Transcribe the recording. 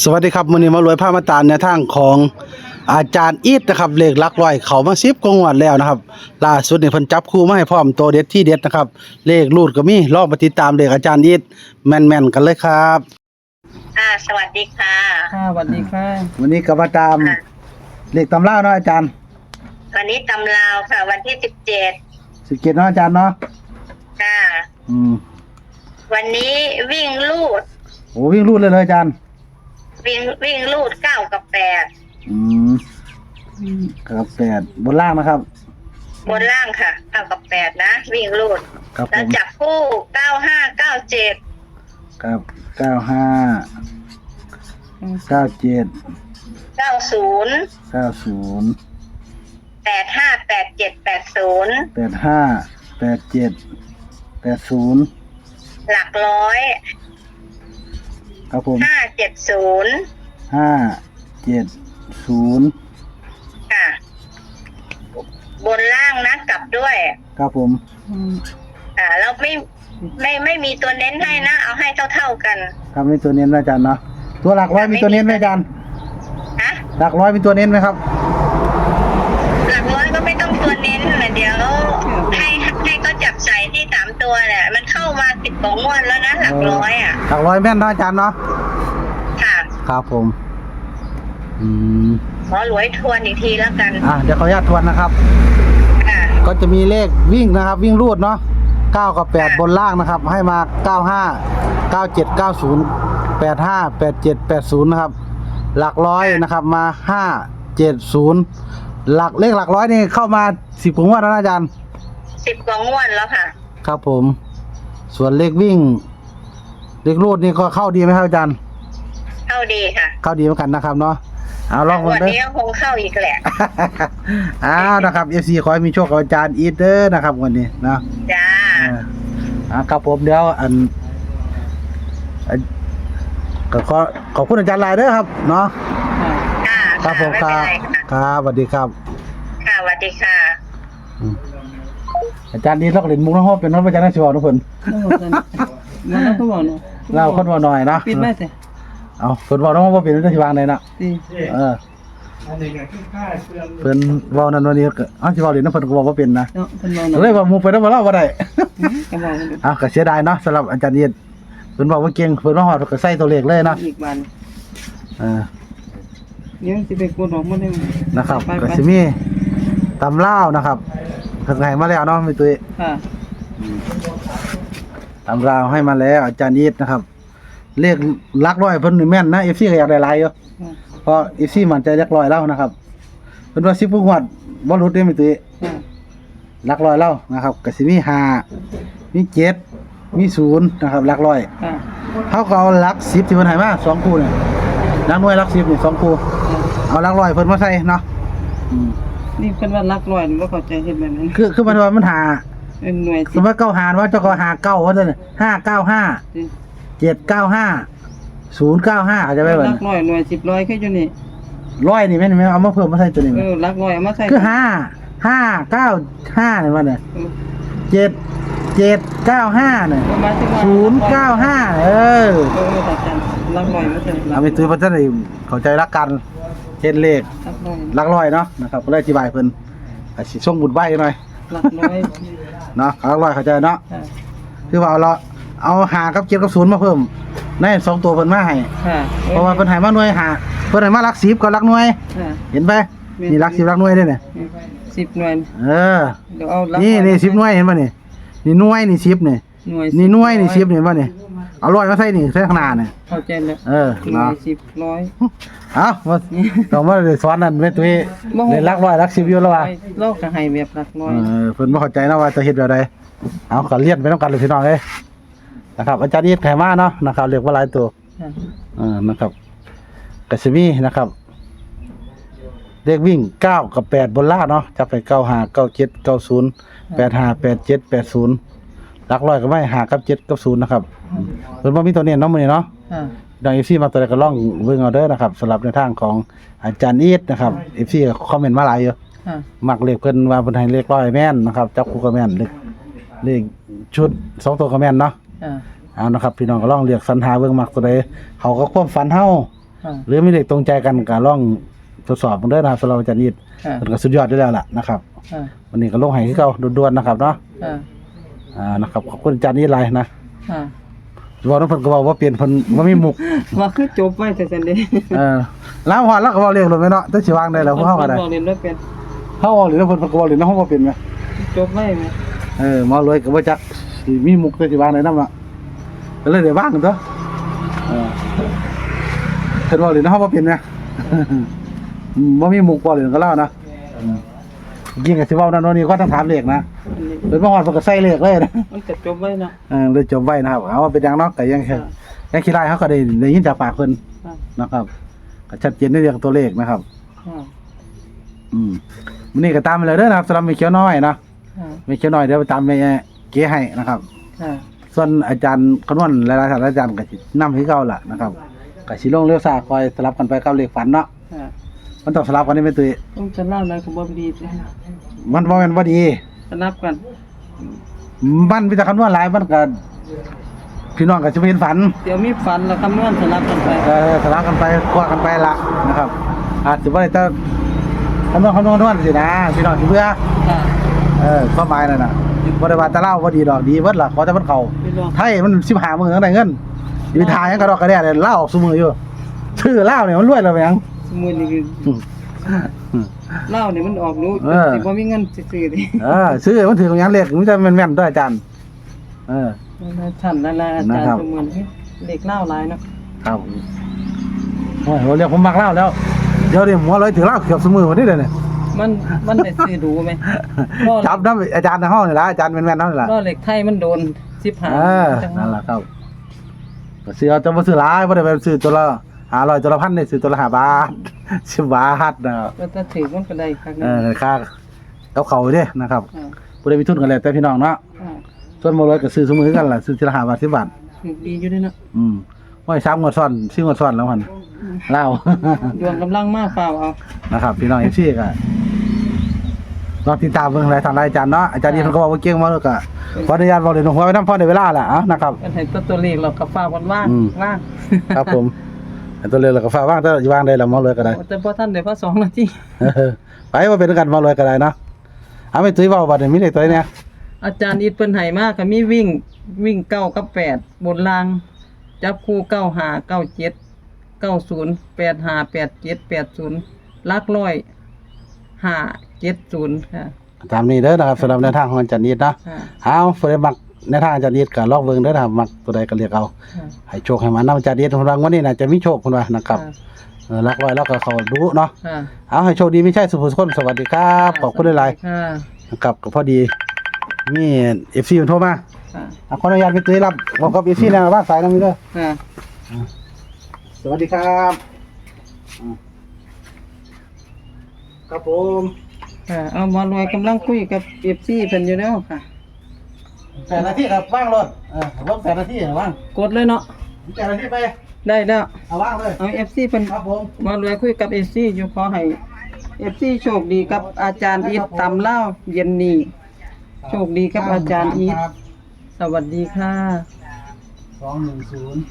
สวัสดีครับมื้อนี้มารวยผ้ามาตาลในทางของอาจารย์อีทนะครับเลขหลักร้อยเขามา10กว่างวดแล้วนะครับล่าสุดนี่เพิ่นจับคู่มาให้พร้อมตัวเด็ดที่เด็ดนะครับ เลขรูดก็มีลองมาติดตามเลขอาจารย์อีทแม่นๆกันเลยครับค่ะสวัสดีค่ะค่ะสวัสดีค่ะ วันนี้ก็มาตามเลขตำราเนาะอาจารย์ วันนี้ตำราวค่ะ วันที่สิบเจ็ด17เนาะอาจารย์เนาะค่ะอืมวันนี้วิ่งลูดโอ้วิ่งรูดเลยเลยอาจารย์ วิ่งวิ่งลูดเก้ากับแปดอืมครับแปดบนล่างนะครับ บนล่างค่ะเก้ากับแปดนะ วิ่งลูดครับผแล้วมจับคู่เก้าห้าเก้าเจ็ดครับเก้าห้าเก้าเจ็ดเก้าศูนย์เก้าศูนย์แปดห้าแปดเจ็ดแปดศูนย์แปดห้าแปดเจ็ดแปดศูนย์หลักร้อย ครับผมห้าเจ็ดศูนย์ห้าเจ็ดศูนย์ค่ะ บนล่างนะกลับด้วยครับผมอ่าแล้วไม่ไม่ไม่มีตัวเน้นให้นะ เอาให้เท่าๆกัน ครับมีตัวเน้นไหมอาจารย์เนาะตัวหลักร้อยมีตัวเน้นไหมอาจารย์ฮะหลักร้อยมีตัวเน้นไหมครับ ร้อยแม่นเนาะอาจารย์เนาะค่ะครับผม อืมหมอรวยทวนอีกทีแล้วกัน อะเดี๋ยวขออนุญาตทวนนะครับ ค่ะ ก็จะมีเลขวิ่งนะครับ วิ่งรูดเนาะ9กับ8ค่ะบนล่างนะครับ ให้มา 95 97 90 85 87 80 นะครับ หลักร้อยนะครับมา 5 7 0 หลักเลขหลักร้อยนี่เข้ามา 10กว่างวดแล้วนะอาจารย์สิบกว่างวดแล้วค่ะ ครับผม ส่วนเลขวิ่ง เลขรูดนี่ก็เข้าดีไหมครับอาจารย์เข้าดีค่ะ เข้าดีเหมือนกันนะครับเนาะเอาลองงกัวันนเด้อนี้ก็คงเข้าอีกแหละอ้าวนะครับ FC ขอให้มีโชคกับอาจารย์อีทเดอร์นะครับวันนี้นะจ้าอ่าอ่าครับผมเดี๋ยวอันอันก็ขอขอบคุณอาจารย์หลายเด้อครับ เนาะค่ะครับผมไม่คเป็นรับไรค่ะครับสวัสดีครับ ค่ะสวัสดีค่ะอืมอาจารย์นี่ต้องเล่นมุกนะฮะเป็นนักวิจารณ์นักชิวทุกคนแล้วบอกกันมาแล้วก็บอกเนาะ เล่าคนว่าหน่อยนะปิดไว้สิเอาเพิ่นบอกน้องว่าเป็นนักชิวางไหนนะสิเออเพิ่นเว้านั่นวันนี้ก็เอ้าสิเว้าเล่นนะเพิ่นก็บอกว่าเป็นนะเนาะเพิ่นบอกก็เนาะเลยว่าหมูไปแล้วบ่เล่าบ่ได้อืมก็บอกกันดูอ้าวก็เสียดายเนาะสำหรับอาจารย์เย็นเพิ่นบอกว่าเก่งเพิ่นว่าฮอดก็ใส่ตัวเลขเลยเนาะอีกวันเออ เดี๋ยวสิไปกดออกมาได้ไหมนะครับไปก็ไปสิมีตำล่าวนะครับเพิ่นให้มาแล้วเนาะมีตุ้ยค่ะ ตำล่าวให้มาแล้ว อาจารย์ยิดนะครับ เลขหลักร้อยเพิ่นนี่แม่นนะ FC ก็อยากได้หลายอยู่ค่ะเพราะ FC มันใจหลักร้อยแล้วนะครับเพิ่นว่า10ผู้งวดบ่หลุดเด้มีตุ้ยค่ะหลักร้อยแล้วนะครับก็สิมี5มี7มี0นะครับหลักร้อยค่ะเฮาก็เอาหลัก10ที่เพิ่นให้มาสองคู่นี่หลักหน่วยหลัก10นี่สองคู่เอาหลักร้อยเพิ่นมาใส่เนาะอืมนี่เพิ่นว่ารักร้อยนี่บ่เข้าใจเฮ็ดแบบนั้นคือคือมันว่ามันหา เป็นหน่วยสมมติเก้าหารว่าเจ้าก็หาเก้าว่าจะห้าเก้าห้าสิเจ็ดเก้าห้าศูนย์เก้าห้าอาจจะไม่เหมือนรักร้อยหน่วย10ร้อยคืออยู่นี่ร้อยนี่แม่นไหมเอามาเพิ่มมาใส่ตัวนี้ไหมเออรักร้อยเอามาใส่คือห้าห้าเก้าห้าเนี่ยมันเนี่ยเออเจ็ดเจ็ดเก้าห้าเนี่ยประมาณที่ว่าศูนย์เก้าห้าเออ เออตัดกันรักร้อยมาใส่รัเอากไปตื้อพัฒนาเข้าใจรักกันเช่นเลขรักร้อยรักร้อยเนาะนะครับก็เลยอธิบายเพิ่นอาสิส่งบุญใบหน่อย รักร้อย เนาะรักร้อยเข้าใจเนาะค่ะคือว่าเอาละเอาหากับเจ็ดกับศูนย์มาเพิ่มในสองตัวเพิ่นมาให้ค่ะเพราะว่าเพิ่นให้มาหน่วยหาเพิ่นให้มาหลักสิบกับหลักหน่วย ค่ะ เห็นไปนี่หลักสิบหลักหน่วยเด้เนี่ยสิบหน่วยเออ เดี๋ยวเอารักนี่ร้อยนี่สิบหน่วยเห็นป่ะนี่นี่หน่วยนี่สิบนี่หน่วยนี่หน่วยนี่สิบนี่เห็นป่ะนี่ เอาลอยมาใส่นี่ใส่ข้างหน้าเนี่ยเข้าใจแล้วเออร้นาะยสิบร้อย เอามาต้องมาสอนนั่นเว้ยตุ้ยบ่เรียนรักร้อยรักสิบอยู่แล้วว่า โลกก็ให้แบบหลักร้อยเออเพิ่นไม่เข้าใจนะว่าจะเห็นแบบใดเอาก็เรียนไปต้องการหรือพี่น้องเอ้ยนะครับ อาจารย์อีทแขมาเนาะนะครับเหลือว่าหลายตัวค่ะเออนะครับก็สิมีนะครับเลกวิ่งเก้ากับแปดบนล่างเนาะจับไปดห้าแปดเจ็ดแปดศูนย์ หาแปดเจ็ดแปดศูนย์หลักร้อยก็ไม่หากับเจ็ดกับศูนย์นะครับเพิ่นว่ามีตัวเนี้ยเนาะมื้อนี้เนาะค่ะดัง FC มาตัวใดก็ลองเบิ่งเอาเด้อนะครับสำหรับในทางของอาจารย์อีทนะครับ FC ก็คอมเมนต์มาหลายอยู่ค่ะมักเลขเพิ่นว่าเพิ่นให้เลขร้อยแม่นนะครับจับคู่ก็แม่นเลขเลขชุดสองตัวก็แม่นเนาะค่ะเอานะครับพี่น้องก็ลองเรียกสรรหาเบิ่งมักตัวใดเขาก็ความฝันเฮาค่ะหรือมีเลขตรงใจกันก็ลองทดสอบมันเด้อนะครับสำหรับอาจารย์นิดค่ะมันก็สุดยอดได้แล้วล่ะนะครับค่ะวันนี้ก็ลงให้คือเก่าด่วนๆนะครับเนาะค่ะ อ่านะครับขอบคุณอาจารย์นิดหลายนะค่ะบอกน้องเพิ่นก็บอกว่าเปลี่ยนเพิ่นบ่มีมุกว่าคือจบไว้แต่ซันเด้เออแล้วฮอดแล้วก็เว้าเรื่องรถแม่เนาะแต่สิวางได้แล้วพวกเฮาก็ได้บอกเรียนว่าเป็นเฮาเว้าหรือเพิ่นก็เว้าหรือเนาะเฮาบ่เป็นไหมจบไว้ไหมเออหมอรวยก็บ่จักสิมีมุกแต่สิวางได้นำเนาะก็เลยได้วางกันเถอะเออเพิ่นเว้าหรือเนาะเฮาบ่เป็นนะบ่มีมุกบ่หรือก็เล่านะอืมยิ่งก็สิเว้านั่นว่านี่ก็ต้องถามเลขนะอันนี้ เพิ่นบ่ฮอดเพิ่นก็ใส่เลขเลยนะมันจะจบไว้เนาะ เออเลยจบไว้นะครับเอาว่าเป็นอย่างเนาะก็ยังแค่ค่ะยังคิดได้เขาก็ได้ได้ยินจากปากเพิ่นค่ะนะครับก็ชัดเจนในเรื่องตัวเลขนะครับ ค่ะอืมวันนี้ก็ตามไปเลยเด้อนะครับสำหรับมีเขียวน้อยเนาะค่ะมีเขียวน้อยเดี๋ยวไปตามไปเก๋ให้นะครับ ค่ะ ส่วนอาจารย์คำนวณหลายๆท่านอาจารย์ก็สินำให้เก่าล่ะนะครับก็สิลงเลี้ยวซ้ายคอยสลับกันไปกับเลขฝันเนาะค่ะมันต้องสลับกันนี่เป็นตัวต้องจะเล่าอะไรก็บ่ดีสิมันบ่แม่นบ่ดีสนับกัน มันมีแต่คำนวณหลายมันก็พี่น้องก็จะไม่เห็นฝันเดี๋ยวมีฝันแล้วคำนวณสลับกันไปเออสลับกันไปกว่ากันไปละนะครับ อาจจะว่าจะคำนวณคำนวณคำนวณสินะพี่น้องสิเบื่อค่ะเออความหมายนั่นน่ะบ่ได้ว่าแตะเล่าบ่ดีดอกดีเบิดล่ะขอแต่มันเข้าพี่น้องไทยมัน15มื้อจังได้เงินอยู่ทายยังกระดอกกระแดดเล่าออกซุมื้ออยู่ชื่อเล่าเนี่ยมันรวยแล้วแม่งสมมุตินี่คืออืม เหล้าเนี่ยมันออกรู้เออสิบ่มีเงินซื้อๆดิเออชื่อมันถือของหยังเลขมันจะแม่นๆด้วยอาจารย์ เออท่านนั่นแหละอาจารนะครัย์บสมมุติเด็กเหล้าหลายเนาะครับโอ้ยเรียกผมมักเล่าแล้ว เดี๋ยวนี้หัวเลยถือเล่าเกือบซุมื้อวันนี้เลยเนี่ยมันมันได้ซื้อดูไหมรอจับน้ำอาจารย์ในห้องนี่ละอาจารย์แม่นๆนั่นแหละรอเหล็กไทยมันโดน15เออนั่นแหละครับก็ซื้อเอาจะมาซื้อหลายบ่ได้ไปซื้อตัวละห้าร้อยตัวละพันได้ซื้อตัวละห้าบาท สิบบาทนะครับก็จะถือมันก็ได้ครั้งเอนึงอค่าเอาเขาเด้นะครับอ่าบ่ได้มีทุนกันแล้วแต่พี่น้องเนาะอ่าส่วนบ่ร้อยก็ซื้อซุมื้อกันล่ะซื้อทีละห้าบาท10บาทถือดีอยู่ด้วยเนาะอืมว่าซ้ำงวดซ้อน4งวดซ้อนแล้วมันเล่า ดวงกำลังมาเปล่าเอา นะครับพี่น้อง FC ก็ลองติดตามเบิ่งรายทางรายอาจารย์เนาะอาจารย์นี่เพิ่นก็บอกว่าเก่งมากเลยก็ขออนุญาตบอกเลยหัวไว้นำพอได้เวลาแล้วอะนะครับมันให้ตัวตัวเลขเราก็ฝากวันว่างอืม ว่าง ครับผม อันตัวเรือเราก็ฝากว่างถ้าอยู่ว่างได้เรามาเลยก็ได้แต่พอท่านได้พอสองนาทีไปว่าเป็นกันมาเลยก็ได้เนาะเอาไปตุ้ยเว้าบัดนี้มีเลขตัวเนี่ยอาจารย์อีทเพิ่นให้มาก็มีวิ่งวิ่งเก้ากับแปดบนล่าง จับคู่เก้าหาเก้าเจ็ดเก้าศูนย์แปดหาแปดเจ็ดแปดศูนย์ลักร้อยหาเจ็ดศูนย์ค่ะตามนี้เด้อนะครับสำหรับแนวทางของอาจารย์นิดนะเอาผู้ใดมัก แนวทางอาจารย์นิดก็ลอกเบิ่งเด้อนะครับมักตัวใดก็เรียกเอาค่ะให้โชคให้มันนำอาจารย์นิดของเราวันนี้น่าจะมีโชคคุณว่านะครับเออรักไว้แล้วก็เขาดูเนาะค่ะเอาให้โชคดีไม่ใช่สุภุคนสวัสดีครับขอบคุณหลายค่ะๆนะครับก็พอดีมี FC มันโทรมาค่ะอะขออนุญาตไปตุ้ยรับบอกกับ FC แล้วว่าสายนำนี้เด้อค่ะสวัสดีครับอ่าครับผม ค่ะเอาหมารวยกำลังคุยกับเอฟซีเพิ่นอยู่แล้วค่ะ แปดนาทีครับว่างรถเออว่างแปดนาทีเหรอว่างกดเลยเนาะแปดนาทีไปได้แล้วเอาว่างเลยเอาเอฟซีเพิ่นครับผมหมารวยคุยกับเอฟซีอยู่ขอให้เอฟซีโชคดีกับอาจารย์อีทตำเล่าวเย็นนี้โชคดีกับอาจารย์อีทครับสวัสดีค่ะสองหนึ่งศูนย์